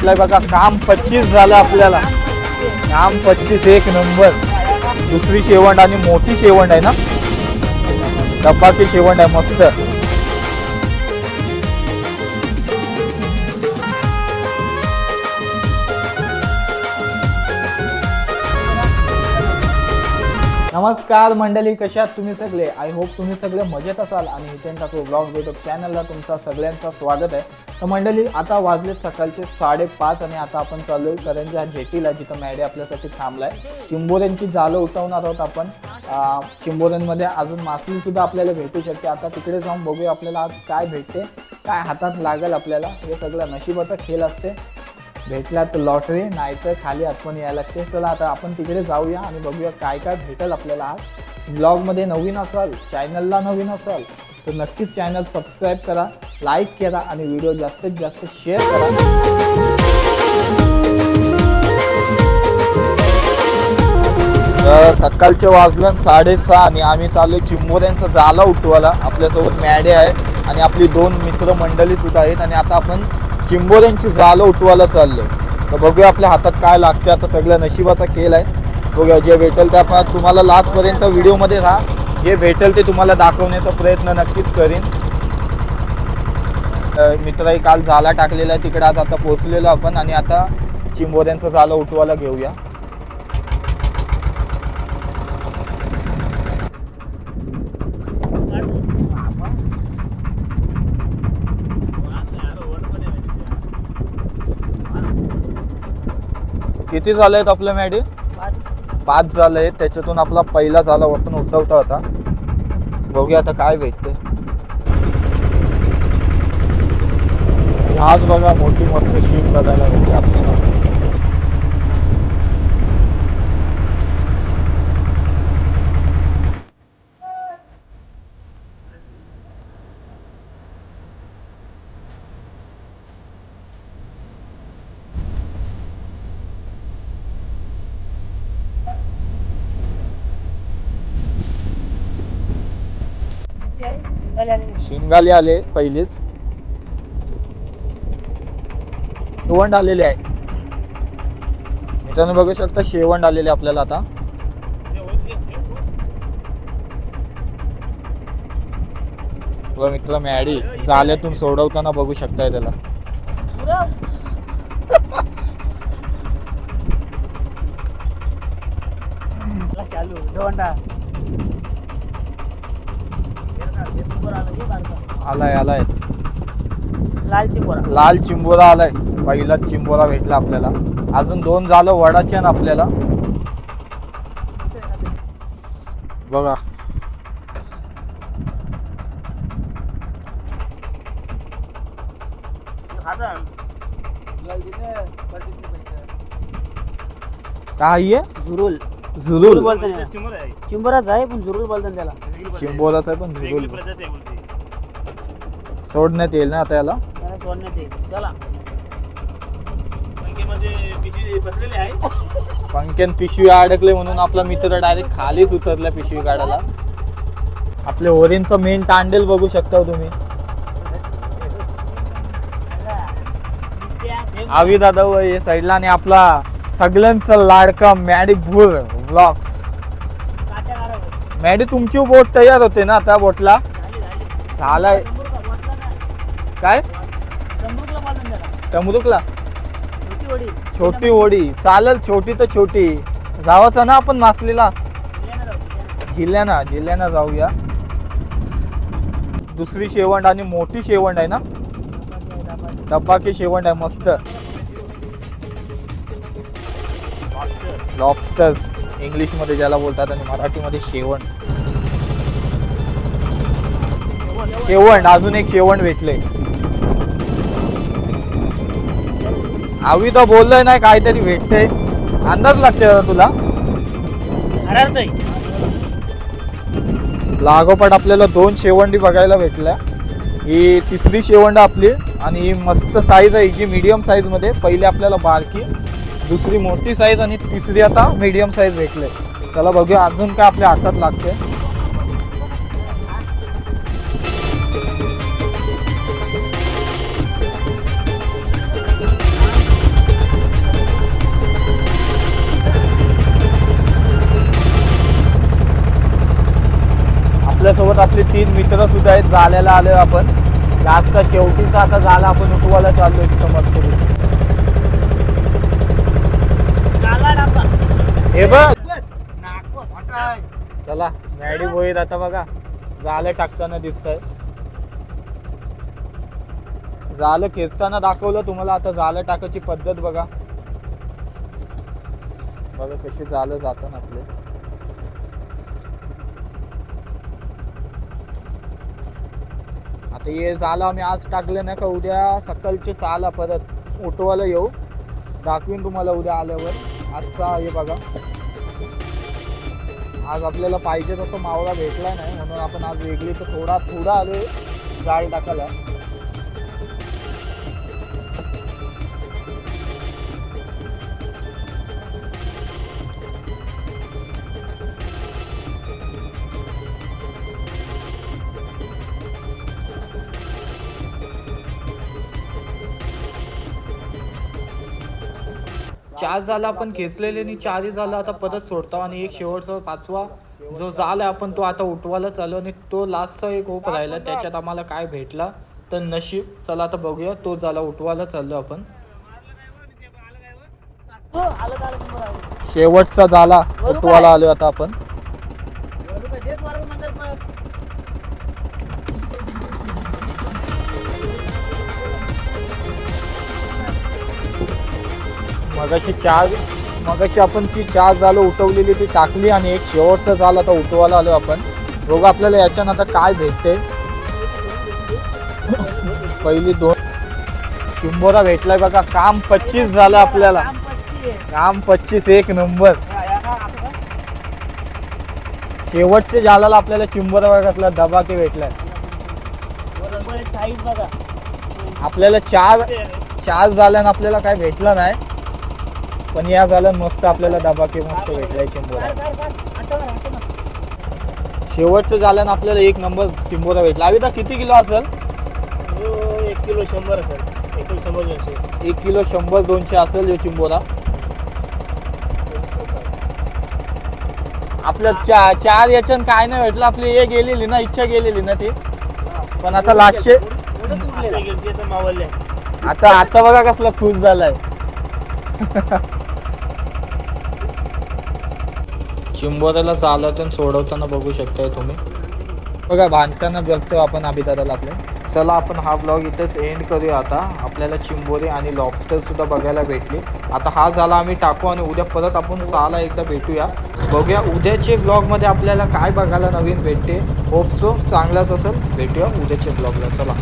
आपलं बघा काम पच्चीस झालं आपल्याला. काम पच्चीस एक नंबर. दुसरी शेवंड आणि मोठी शेवंड आहे ना? डब्बाची शेवंड आहे मस्त. नमस्कार मंडळी कशात तुम्ही सगळे? आय होप तुम्ही सगळे मजेत असाल आणि हितेन ठाकूर ब्लॉग युट्यूब चॅनलला तुमचा सगळ्यांचा स्वागत आहे. तर मंडळी आता वाजलेत सकाळचे साडेपाच आणि आता आपण चाललोय करंजा जेटीला जिथं मॅडे आपल्यासाठी थांबलाय. चिंबोऱ्यांची जालं उठवणार आहोत आपण. चिंबोऱ्यांमध्ये अजून मासली सुद्धा आपल्याला भेटू शकते. आता तिकडे जाऊन बघूया आपल्याला आज काय भेटते काय हातात लागेल आपल्याला. हे सगळं नशिबाचा खेळ असते. भेटला तर लॉटरी नाहीतर खाली आठवण यायला लागते. चला आता आपण तिकडे जाऊया आणि बघूया काय काय भेटेल आपल्याला आज. ब्लॉगमध्ये नवीन असाल चॅनलला नवीन असाल तर नक्कीच चॅनल सबस्क्राईब करा लाईक करा आणि व्हिडिओ जास्तीत जास्त शेअर करा. तर सकाळचे वाजलं साडेसहा आणि आम्ही चालू चिंबोऱ्यांचा जाला उठवायला. आपल्यासोबत मॅडे आहे आणि आपली दोन मित्र मंडळी सुद्धा आहेत आणि आता आपण चिंबोऱ्यांची जालं उठवायला चाललं तर बघूया आपल्या हातात काय लागते आता सगळ्या नशिबाचा खेळ आहे. बघूया जे भेटेल त्या आपण तुम्हाला लास्टपर्यंत व्हिडिओमध्ये राहा. जे भेटेल ते तुम्हाला दाखवण्याचा प्रयत्न नक्कीच करीन. मित्रही काल झाला टाकलेला आहे. तिकडे आज आता पोहोचलेलो आपण आणि आता चिंबोऱ्यांचं झालं उठवायला घेऊया. किती झाले आहेत आपल्या मॅडी? पाच. झाले आहेत त्याच्यातून आपला पहिला झाला आपण उठवता होता बघूया आता काय भेटते आज बघा मोठी मस्त शीप बघायला भेटते आपल्याला. शिंगाले आले. पहिलेच. शेवंड आलेले आहे. मित्रांनो बघू शकता शेवंड आलेले आपल्याला आता. मित्र मॅडी जाल्यातून सोडवताना बघू शकताय त्याला. चालू आलाय आलाय. लाल चिंबोरा. लाल चिंबोरा आलाय. पहिलाच चिंबोरा भेटला आपल्याला. अजून दोन झालं वडाचे ना आपल्याला. बघा. काय आहे? झुरुल. झुरुल चिंबोराच आहे पण झुरुल त्याला. पण झुरुल सोडण्यात येईल ना आता याला? त्याला सोडण्यात येईल. चला. पंख्यान पिशवी अडकले म्हणून आपला मित्र डायरेक्ट खालीच उतरला पिशवी काढायला. आपले ओरेंचं मेन तांडेल बघू शकता तुम्ही. आवी दादा व हे साईडला आणि आपला. सगळ्यांचा लाडका मॅडी भूर ब्लॉक्स मॅडी तुमची बोट तयार होते ना त्या बोटला? झालाय. काय? तमरुकला छोटी ओढी. चालेल छोटी तर छोटी. जावाचं ना आपण मासलीला जिल्ह्याना जिल्ह्याना जाऊया. दुसरी शेवंड आणि मोठी शेवंड आहे ना? डब्बाकी शेवंड आहे मस्त. लॉबस्टर्स इंग्लिशमध्ये ज्याला बोलतात आणि मराठीमध्ये शेवंड शेवंड अजून एक शेवंड भेटले आवी तर बोललोय नाही काहीतरी भेटते अंदाज लागते तुला? लागोपाठ आपल्याला दोन शेवंडी बघायला भेटल्या. ही तिसरी शेवंड आपली आणि ही मस्त साईज आहे जी मीडियम साईजमध्ये. पहिली आपल्याला बारकी. दुसरी मोठी साईज आणि तिसरी आता मीडियम साईज भेटले. चला बघूया अजून काय आपल्या हातात लागते. आपल्यासोबत आपले तीन मित्र सुद्धा आहेत. जाल्याला आलोय आपण. लास्टचा शेवटीचा आता झाला आपण. उठवायला चाललोय तिथं मस्त हे बघ. चला मॅडी होईल आता बघा. जालं टाकताना दिसतंय. जालं खेचताना दाखवलं तुम्हाला आता जालं टाकायची पद्धत बघा. बघा कशी जालं ना आपले. आता हे झालं आम्ही आज टाकले ना का उद्या सकाळचे सहाला परत उठवायला येऊ. दाखवीन तुम्हाला उद्या आल्यावर. आजचा हे बघा. आज आपल्याला पाहिजे तसं मावळा भेटला नाही म्हणून आपण आज वेगळी तर थोडा थोडा आलो जाळ टाकायला. चार झाला आपण खेचलेले आणि चारही झालं आता परत सोडतो आणि एक शेवटचा पाचवा जो झाला आपण तो आता उठवायला चालू आणि तो लास्टचा एक होप राहिला. त्याच्यात आम्हाला काय भेटला तर नशीब. चला आता बघूया तो झाला उठवायला चाललो आपण. शेवटचा झाला उठवायला आलो आता आपण. मगाशी चार मगाशी आपण ती चार झालं उठवलेली ती टाकली आणि एक शेवटचा झाल आता उठवायला आलो आपण. बघू आपल्याला याच्यानं आता काय भेटते. पहिली दोन शिंबोरा भेटलाय बघा. काम पच्चीस झालं आपल्याला. काम पच्चीस. एक नंबर. शेवटचे झाला आपल्याला चिंबोरा बघा कसला दबाके भेटलाय. आपल्याला चार चार झाल्यानं आपल्याला काय भेटलं नाही. पण या झाल्यानं मस्त आपल्याला दबाके मस्त भेटलाय चिंबोरा. शेवटचं झाल्यानं आपल्याला एक नंबर चिंबोरा भेटला. अविदा किती किलो असेल? एक किलो शंभर असेल. एक किलो शंभर दोनशे. एक किलो शंभर दोनशे असेल हे चिंबोरा. आपल्या चा चार याच्यानं काय नाही भेटलं. आपली हे गेलेली ना इच्छा गेलेली ना ती. पण आता लास्टचे आता आता बघा कसला खुश झालाय. चिंबोऱ्याला चालवतून सोडवताना बघू शकताय तुम्ही. बघा बांधताना बघतो आपण अभिदादाला आपल्या. चला आपण हा ब्लॉग इथेच एंड करूया आता. आपल्याला चिंबोरी आणि लॉबस्टरसुद्धा बघायला भेटली. आता हा झाला आम्ही टाकू आणि उद्या परत आपण सहाला एकदा भेटूया. बघूया उद्याचे ब्लॉगमध्ये आपल्याला काय बघायला नवीन भेटते. होप सो चांगलाच असेल. भेटूया उद्याच्या ब्लॉगला चला.